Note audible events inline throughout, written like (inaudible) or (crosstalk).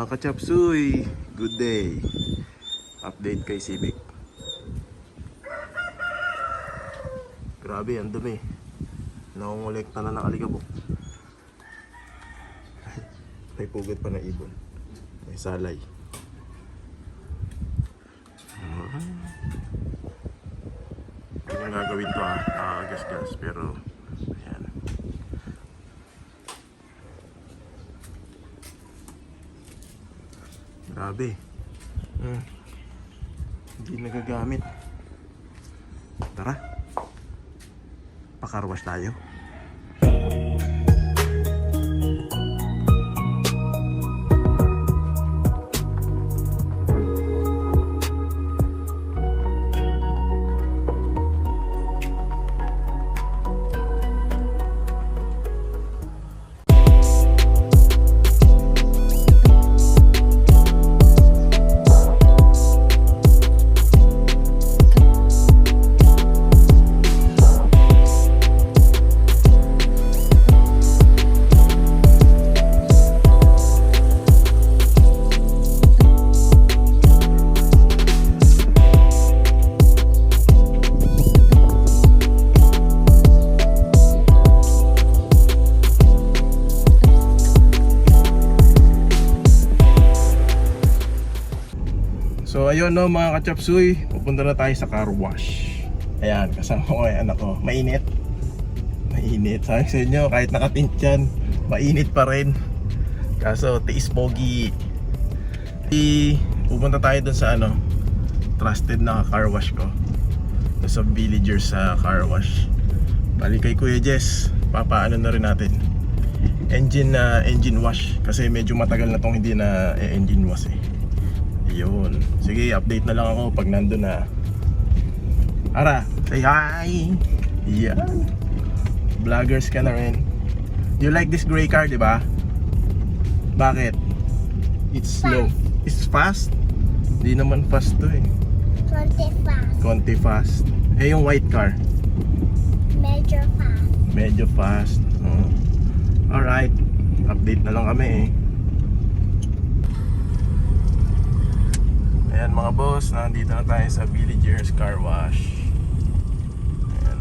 Mga kachapsuy, good day. Update kay Civic. Grabe, ang dumi. Nakungulekta na ng alikabok. (laughs) May pugot pa na ibon. May salay. Hindi nang gagawin to ah. Ah, gas-gas. Pero, ayan. Grabe. Hmm. Hindi nagagamit. Tara. Pakarwash tayo. So ayun no mga kachapsuy, pupunta na tayo sa car wash. Ayan, kasama ko yung anak ko. Mainit. Mainit. Sabi sa inyo, kahit nakatint yan, mainit pa rin. Kaso, tiis pogi. Di, pupunta tayo dun sa ano, trusted na car wash ko. Sa villagers sa car wash. Balik kay Kuya Jess, papaano na rin natin. Engine na engine wash kasi medyo matagal na tong hindi na eh, engine wash eh. Yun. Sige, update na lang ako pag nandun na. Ara, say hi! Yan. Vloggers ka na rin. You like this gray car, di ba? Bakit? It's slow. It's fast? Di naman fast to eh. 25. Konti fast. Eh, yung white car, Major fast. medyo fast. Oh. Alright. Update na lang kami eh. Ayan mga boss, nandito na tayo sa Villagers Car Wash. Ayan.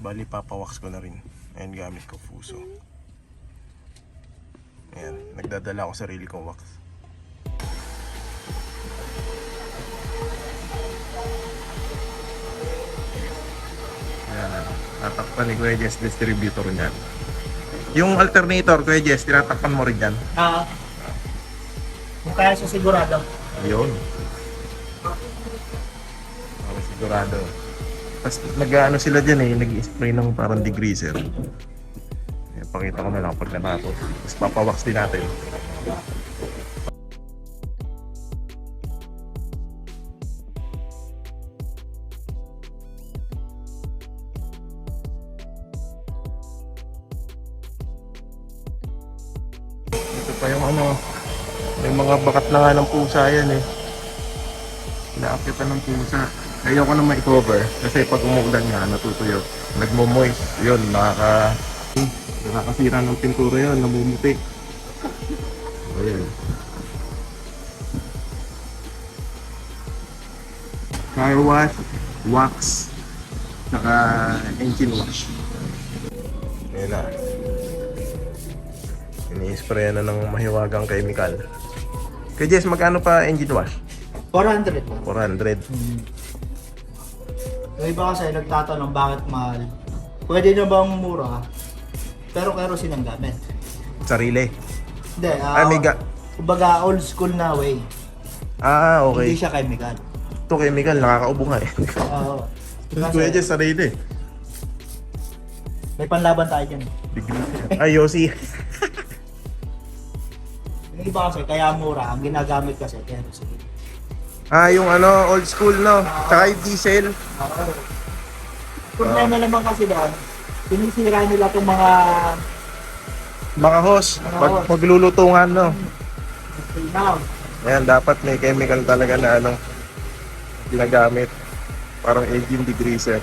Bali, papawax ko na rin. Ayan, gamit ko Fuso. Ayan, nagdadala ako sarili kong wax. Ayan, tatakpan ni Kuya Jess distributor niyan. Yung alternator, Kuya Jess, tinatakpan mo rin yan. Ah. Kung kaya siya sigurado. Yun. Ako sigurado. Tapos nag-ano sila dyan eh, nag-spray ng parang degreaser. Ayan, pakita ko na lang pag natapos. Tapos papawax din natin. Nga ng pusa yan eh. Inaakitan ng pusa. Ayoko na ma-cover kasi pag umuulan nga natutuyo. Nagmo-moist. Yun, nakaka... Nakakasira ng pintura yun, namumuti. Ayun. Car wash, wax, saka engine wash. Ayun na. Ini-spray na ng mahiwagang chemical. Kay Jess, magkano pa engine wash? 400 po. 400. Yung iba kasi nagtatanong bakit mahal. Pwede na bang mura? Pero kerosene ang gamit. Sarili. Hindi, ah, Ah, may ga- kumbaga old school na way. Ah, okay. Hindi siya chemical. Ito chemical, nakakaubo nga eh. Oo. Kuya Kasi Jess, sarili. may panlaban tayo dyan. Ay, Yossi. Yung iba kasi kaya mura, ang ginagamit kasi kerosene. Ah, yung ano, old school, no? Tsaka yung diesel. Oo. Problema naman kasi doon, sinisira nila itong mga Mga hose. Pag maglulutungan, no? now. Ayan, dapat may chemical talaga na ano, ginagamit. Parang engine degreaser.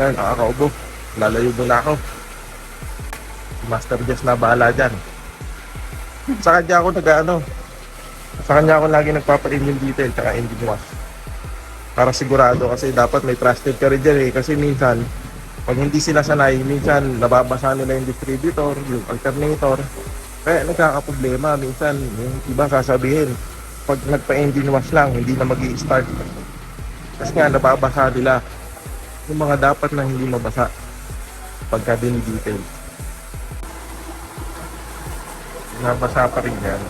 Ayan, nakakaubo. Lalayo mo na ako. Master Jess na bahala dyan. Sa kanya ako nag-ano, sa kanya ako lagi nagpapa-engine detail tsaka engine wash. Para sigurado kasi dapat may trusted ka rin dyan eh. Kasi minsan, pag hindi sila sanay, minsan nababasa nila yung distributor, yung alternator. Kaya nagkakaproblema. Minsan, yung iba sasabihin, pag nagpa-engine wash lang, hindi na mag start Kasi nga, nababasa nila yung mga dapat na hindi mabasa pagka dinidetail. Nabasa pa rin yan.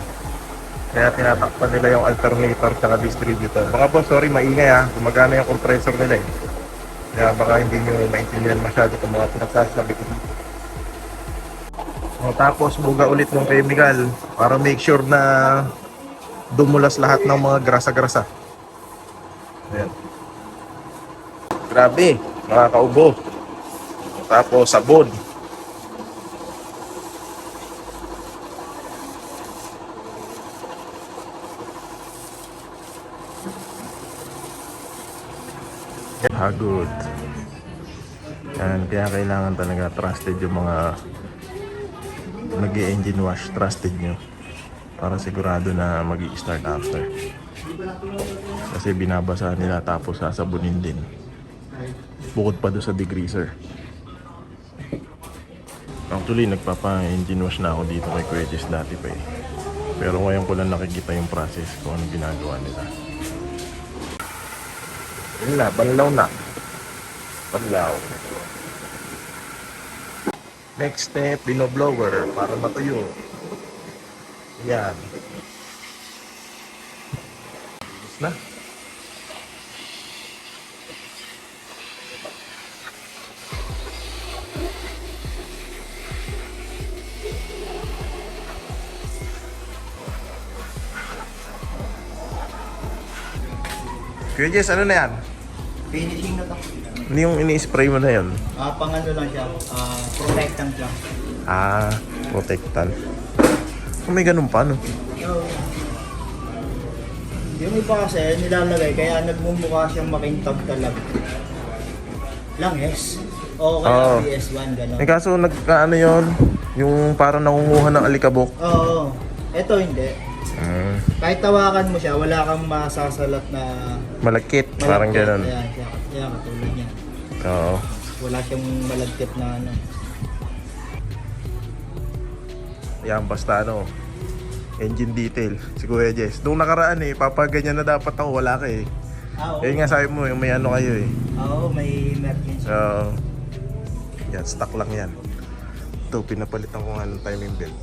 Kaya tinatakpan nila yung alternator sa distributor. Mga boss, sorry, maingay ha. Gumagana yung compressor nila eh. Kaya baka hindi nyo maintindihan masyado kung mga pinagsasabi ko dito. O, tapos buga ulit ng chemical para make sure na dumulas lahat ng mga grasa-grasa. Ayan. Grabe, nakakaubo. Tapos sabon. Hagod. Yan, kaya kailangan talaga trusted yung mga nag engine wash, trusted nyo. Para sigurado na mag start after. Kasi binabasa nila tapos sasabunin din. Bukod pa doon sa degreaser. Actually, nagpapa-engine wash na ako dito kay Jess dati pa eh. Pero ngayon ko lang nakikita yung process kung ano ginagawa nila. Yun na, banlaw na. Banlaw. Next step, binoblower para matuyo. Yan. Tapos na. Kuya Jess, ano na yan? Finishing na to. Ano yung ini-spray mo na yun? Ah, pang ano lang siya, ah, protectant lang. Ah, protectant. Kung may ganun pa, no? So, yung iba kasi nilalagay, kaya nagmumukha siyang makintab talaga. Langis. O kaya Oo. PS1, gano'n. Eh kaso nagkaano yon yung parang nangunguha ng alikabok. Oo. Ito hindi. Mm, Kahit tawakan mo siya, wala kang masasalat na malagkit, parang malagkit. ganun. Ayan, siya. Ayan, katulad niya. Oo. Wala siyang malagkit na ano. Yan, basta ano, engine detail, si Kuya Jess. Nung nakaraan eh, papaganyan na dapat ako, wala ka eh. Ah, oo. Eh nga sabi mo, yung may ano kayo eh. Oo, may emergency. So, yan, stock lang yan. Ito, pinapalitan ko nga ng timing belt.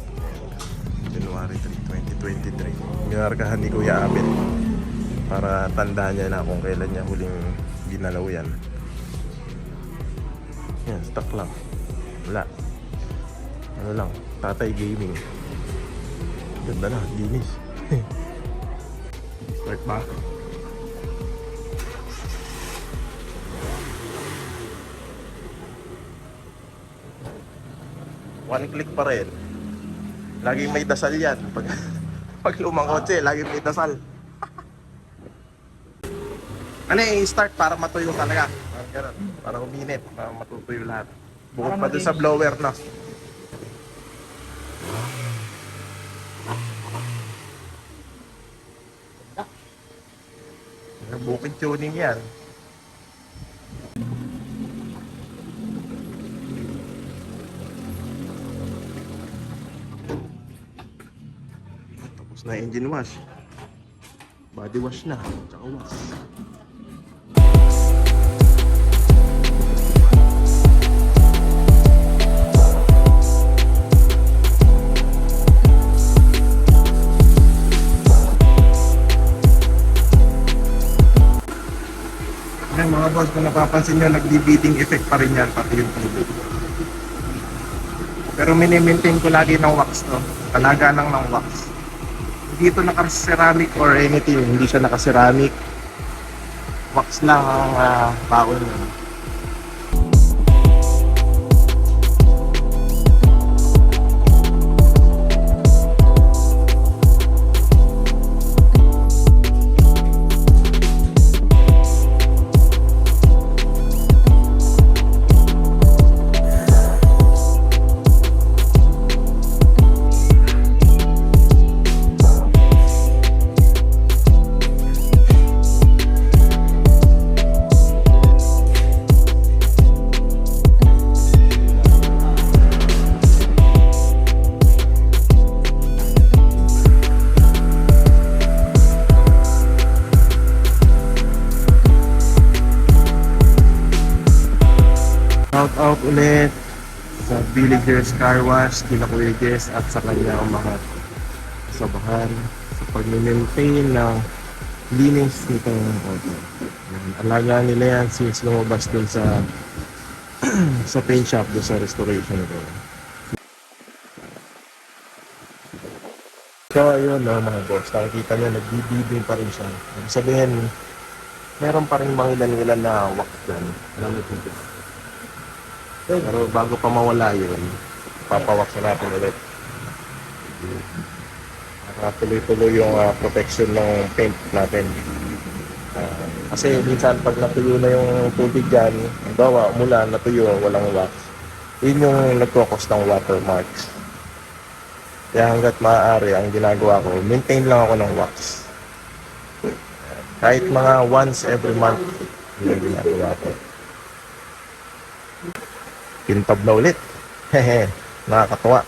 January 3, 2023. Ginarkahan ni Kuya Abet. Para tandaan niya na kung kailan niya huling ginalaw yan. Yan, stock lang. Wala. Ano lang, Tatay Gaming. Ganda na, linis. (laughs) Start ba? One click pa rin. Laging may dasal yan. Pag, (laughs) pag lumang kotse, laging may dasal. ano eh, start para matuyo talaga. Parang. Para uminit, para matutuyo lahat. Bukod pa doon sa malinis. blower na. Bukid tuning yan. Na engine wash. Body wash na. Tsaka wash. Ngayon mga boss, kung napapansin nyo, nag-debeating effect pa rin yan, pati yung tubig. Pero minimaintain ko lagi ng wax to. Talaga lang ng wax. Hindi ito naka-ceramic or anything. Hindi siya naka-ceramic. Wax lang ang uh, baon yun. Ulit sa Villagers Car Wash, kina Kuya Jess at sa kanyang mga kasabahan sa pag-maintain ng linis nitong auto. Yan, Alaga nila yan since lumabas dun sa (clears throat) sa paint shop dun sa restoration ko. So ayun no mga boss, nakikita nyo nagbibibing pa rin siya. Sabihin, meron pa rin mga ilan-ilan na wax dyan. Alam mo. Pero bago pa mawala yun, papawak na natin ulit. Para tuloy-tuloy yung ah, protection ng paint natin. Ah, kasi minsan pag natuyo na yung tubig dyan, bawa umulan, natuyo, walang wax. Yun yung nagkokos ng watermarks. Kaya hanggat maaari, ang ginagawa ko, maintain lang ako ng wax. Kahit mga once every month, yun yung ginagawa ko. Kintab na ulit. (laughs) Hehe, nakakatuwa.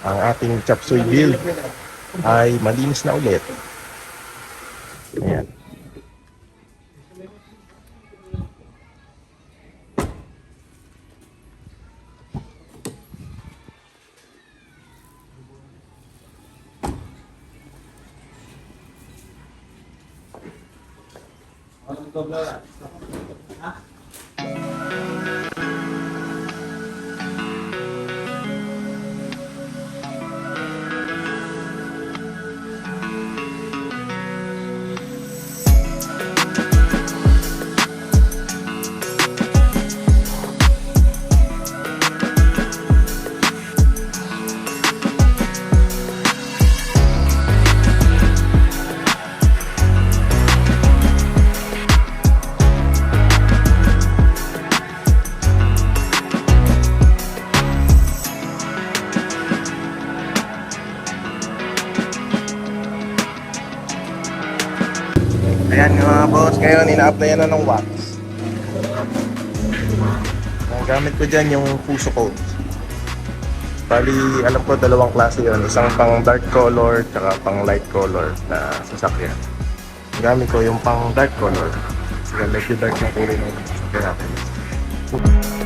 Ang ating chop suey build ay malinis na ulit. Ayan. Ayan ngayon ina-applyan na ng wax. Ang gamit ko dyan yung Fuso Coat. Bali, alam ko dalawang klase yon Isang pang dark color, tsaka pang light color na sasakyan. Gamit ko yung pang dark color. Kasi medyo dark na kulay ng sasakyan natin.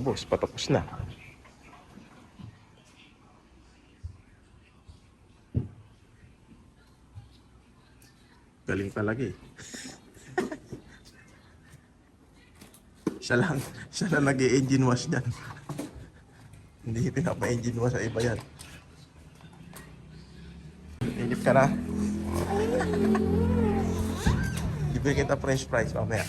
Boss, patapos na. Galing talaga eh. siya lang, siya lang nag-engine wash dyan. Hindi pinapa-engine wash sa iba yan. Inip ka na. Bibigyan kita french fries mamaya.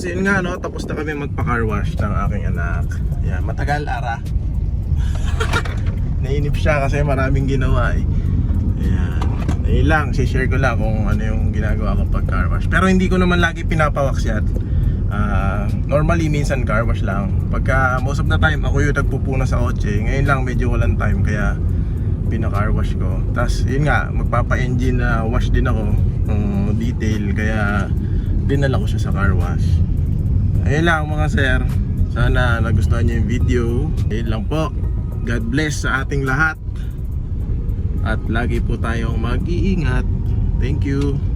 Boss, yun nga no, tapos na kami magpa-car wash ng aking anak. Ayan, matagal ara. (laughs) Nainip siya kasi maraming ginawa eh. Ayan. Ayun lang, share ko lang kung ano yung ginagawa ko pag car wash. Pero hindi ko naman lagi pinapawax yan. Ah, normally minsan car wash lang. Pagka most of the time ako yung nagpupuna sa kotse. Ngayon lang medyo walang time kaya pina-car wash ko. Tapos yun nga, magpapa-engine na wash din ako. um, detail kaya dinala ko siya sa car wash. Ayun lang mga sir. Sana nagustuhan niyo yung video. Ayun lang po. God bless sa ating lahat. At lagi po tayong mag-iingat. Thank you.